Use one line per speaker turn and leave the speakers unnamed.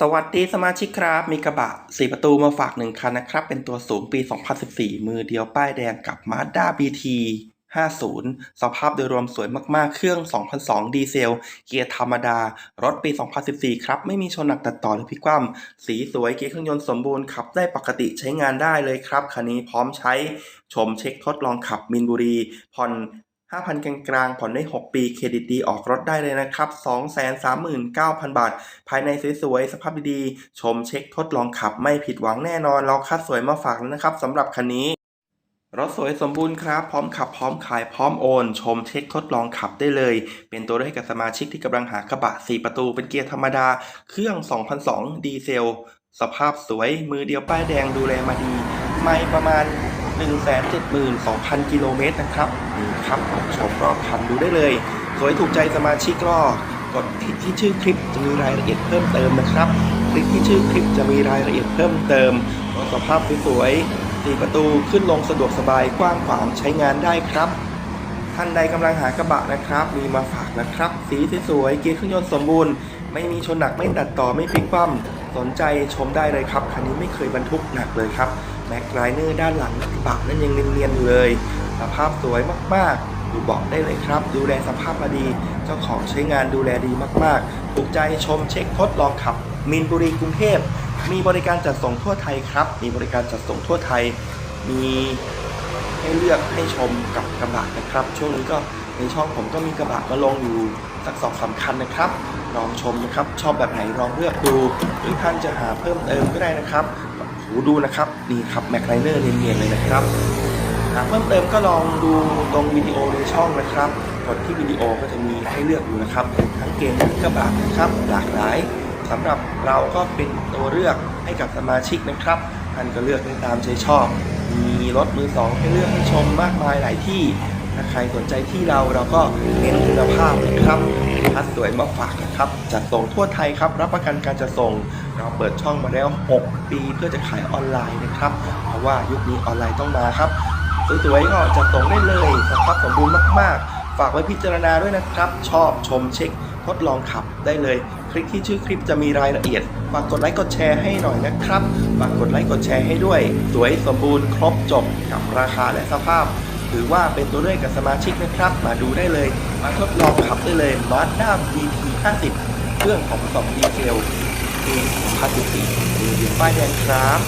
สวัสดีสมาชิกครับ มีกระบะ 4 ประตูมาฝากหนึ่งคันนะครับ เป็นตัวสูงปี 2014 มือเดียวป้ายแดงกับ Mazda BT 50 สภาพโดยรวมสวยมากๆ เครื่อง 2002 ดีเซล เกียร์ธรรมดา รถปี 2014 ครับ ไม่มีชนหนักตัดต่อหรือพิกคว่ำสีสวย เกียร์เครื่องยนต์สมบูรณ์ ขับได้ปกติใช้งานได้เลยครับ คันนี้พร้อมใช้ ชมเช็คทดลองขับมินบุรี ผ่อน 5,000 กลางกลางผ่อนได้ 6 ปีเครดิตดีออกรถได้เลยนะครับ 239,000 บาท ภายในสวยๆ สภาพดีๆ ชมเช็คทดลองขับไม่ผิดหวังแน่นอน เราคัดสวยมาฝากแล้วนะครับสำหรับคันนี้ รถสวยสมบูรณ์ครับ พร้อมขับพร้อมขายพร้อมโอน ชมเช็คทดลองขับได้เลย เป็นตัวเลือกให้กับสมาชิกที่กำลังหากระบะ 4 ประตูเป็นเกียร์ธรรมดา เครื่อง 2002 ดีเซล สภาพสวยมือเดียวป้ายแดงดูแลมาดี ไม่ประมาณ 172,000 กิโลเมตรนะครับนี่ครับชมรอบคันดูได้เลย สวยถูกใจสมาชิกก็กดคลิกที่ชื่อคลิปจะมีรายละเอียดเพิ่มเติมนะครับ คลิกที่ชื่อคลิปจะมีรายละเอียดเพิ่มเติมรถสภาพสวยๆสี่ประตูขึ้นลงสะดวกสบายกว้างขวางใช้งานได้ครับ ท่านใดกำลังหากระบะนะครับ มีมาฝากนะครับ สีสวยๆเกียร์เครื่องยนต์สมบูรณ์ ไม่มีชนหนักไม่ตัดต่อไม่พลิกคว่ำสนใจชมได้เลยครับ คันนี้ไม่เคยบรรทุกหนักเลยครับ แม็กไลเนอร์ด้านหลังกระบะนั้นยังเนียนๆอยู่เลย สภาพสวยมากๆ ดูเบอกได้เลยครับ ดูแลสภาพมาดี เจ้าของใช้งานดูแลดีมากๆ ถูกใจชมเช็คทดลองขับ มินบุรีกรุงเทพ มีบริการจัดส่งทั่วไทยครับ มีบริการจัดส่งทั่วไทย มีให้เลือกให้ชมกับกระบะนะครับ ช่วงนี้ก็ในช่องผมก็มีกระบะมาลงอยู่สักสองสามคันนะครับลองชมนะครับ ชอบแบบไหนลองเลือกดู หรือท่านจะหาเพิ่มเติมก็ได้นะครับ หูดูนะครับนี่ครับแม็กไลเนอร์เนียนๆเลยนะครับหากเพิ่มเติมก็ลองดูตรงวิดีโอในช่องนะครับกดที่วิดีโอก็จะมีให้เลือกอยู่นะครับ ทั้งเกมทั้งกระบะนะครับหลากหลายสำหรับเราก็เป็นตัวเลือกให้กับสมาชิกนะครับท่านก็เลือกได้ตามใจชอบ มีรถมือสองให้เลือกให้ชมมากมายหลายที่ถ้าใครสนใจที่เราเราก็เน้นคุณภาพนะครับ คัดสวยมาฝากนะครับจัดส่งทั่วไทยครับ รับประกันการจัดส่ง เราเปิดช่องมาแล้ว 6 ปีเพื่อจะขายออนไลน์นะครับ เพราะว่ายุคนี้ออนไลน์ต้องมาครับสวยๆก็จัดส่งได้เลยสภาพสมบูรณ์มากๆ ฝากไว้พิจารณาด้วยนะครับ ชอบชมเช็คทดลองขับได้เลย คลิกที่ชื่อคลิปจะมีรายละเอียด ฝากกดไลค์กดแชร์ให้หน่อยนะครับ ฝากกดไลค์กดแชร์ให้ด้วย สวยสมบูรณ์ครบจบกับราคาและสภาพ ถือว่าเป็นตัวเลือกกับสมาชิกนะครับ มาดูได้เลย มาทดลองขับได้เลย Mazda BT 50 เครื่องของสองดีเซลปี2014มีอยู่ป้ายแดงครับ